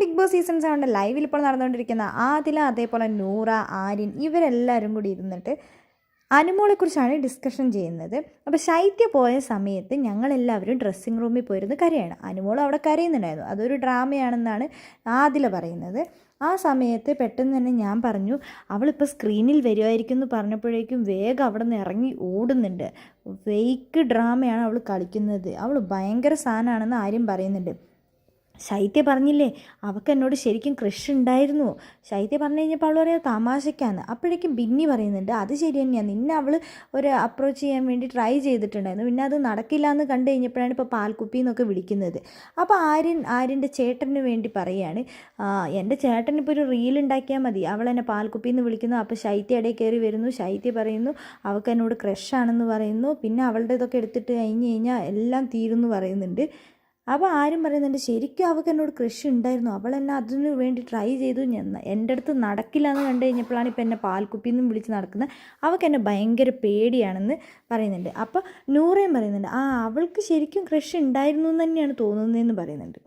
Big boss season സെവന്റെ ലൈവിൽ ഇപ്പോൾ നടന്നുകൊണ്ടിരിക്കുന്ന ആദില അതേപോലെ നൂറ ആര്യൻ ഇവരെല്ലാവരും കൂടി ഇരുന്നിട്ട് അനുമോളെക്കുറിച്ചാണ് ഡിസ്കഷൻ ചെയ്യുന്നത്. അപ്പോൾ ശൈത്യ പോയ സമയത്ത് ഞങ്ങളെല്ലാവരും ഡ്രസ്സിങ് റൂമിൽ പോയിരുന്നു കരയാണ്. അനുമോൾ അവിടെ കരയുന്നുണ്ടായിരുന്നു. അതൊരു ഡ്രാമയാണെന്നാണ് ആദില പറയുന്നത്. ആ സമയത്ത് പെട്ടെന്ന് തന്നെ ഞാൻ പറഞ്ഞു അവളിപ്പോൾ സ്ക്രീനിൽ വരുമായിരിക്കും എന്ന് പറഞ്ഞപ്പോഴേക്കും വേഗം അവിടെ നിന്ന് ഇറങ്ങി ഓടുന്നുണ്ട്. ഫേക്ക് ഡ്രാമയാണ് അവൾ കളിക്കുന്നത്. അവൾ ഭയങ്കര സാധനമാണെന്ന് ആരും പറയുന്നുണ്ട്. ശൈത്യ പറഞ്ഞില്ലേ അവൾക്ക് എന്നോട് ശരിക്കും ക്രഷ് ഉണ്ടായിരുന്നു. ശൈത്യ പറഞ്ഞു കഴിഞ്ഞപ്പോൾ അവൾ പറയാം തമാശയ്ക്കാണ് അപ്പോഴേക്കും ബിന്നി പറയുന്നുണ്ട് അത് ശരി തന്നെയാണ് നിന്നെ അവൾ ഒരു അപ്രോച്ച് ചെയ്യാൻ വേണ്ടി ട്രൈ ചെയ്തിട്ടുണ്ടായിരുന്നു. പിന്നെ അത് നടക്കില്ല എന്ന് കണ്ടു കഴിഞ്ഞപ്പോഴാണ് ഇപ്പോൾ പാൽക്കുപ്പി എന്നൊക്കെ വിളിക്കുന്നത്. അപ്പോൾ ആര്യൻ ആര്യന്റെ ചേട്ടന് വേണ്ടി പറയുകയാണ് എന്റെ ചേട്ടൻ ഇപ്പോൾ ഒരു റീൽ ഉണ്ടാക്കിയാൽ മതി. അവൾ എന്നെ പാൽക്കുപ്പി എന്ന് വിളിക്കുന്നു. അപ്പോൾ ശൈത്യ ഇടയിൽ കയറി വരുന്നു. ശൈത്യ പറയുന്നു അവൾക്ക് എന്നോട് ക്രഷാണെന്ന് പറയുന്നു. പിന്നെ അവളുടെ ഇതൊക്കെ എടുത്തിട്ട് കഴിഞ്ഞ് കഴിഞ്ഞാൽ എല്ലാം തീരുന്നു പറയുന്നുണ്ട്. അപ്പോൾ ആരും പറയുന്നുണ്ട് ശരിക്കും അവൾക്ക് എന്നോട് കൃഷി ഉണ്ടായിരുന്നു. അവൾ എന്നെ അതിനു വേണ്ടി ട്രൈ ചെയ്തു. എന്റെ അടുത്ത് നടക്കില്ല എന്ന് കണ്ടു കഴിഞ്ഞപ്പോഴാണ് ഇപ്പോൾ എന്നെ പാൽക്കുപ്പിയിൽ നിന്നും വിളിച്ച് നടക്കുന്നത്. അവൾക്ക് എന്നെ ഭയങ്കര പേടിയാണെന്ന് പറയുന്നുണ്ട്. അപ്പോൾ നൂറയും പറയുന്നുണ്ട് ആ അവൾക്ക് ശരിക്കും കൃഷി ഉണ്ടായിരുന്നു എന്ന് തന്നെയാണ് തോന്നുന്നതെന്ന് പറയുന്നുണ്ട്.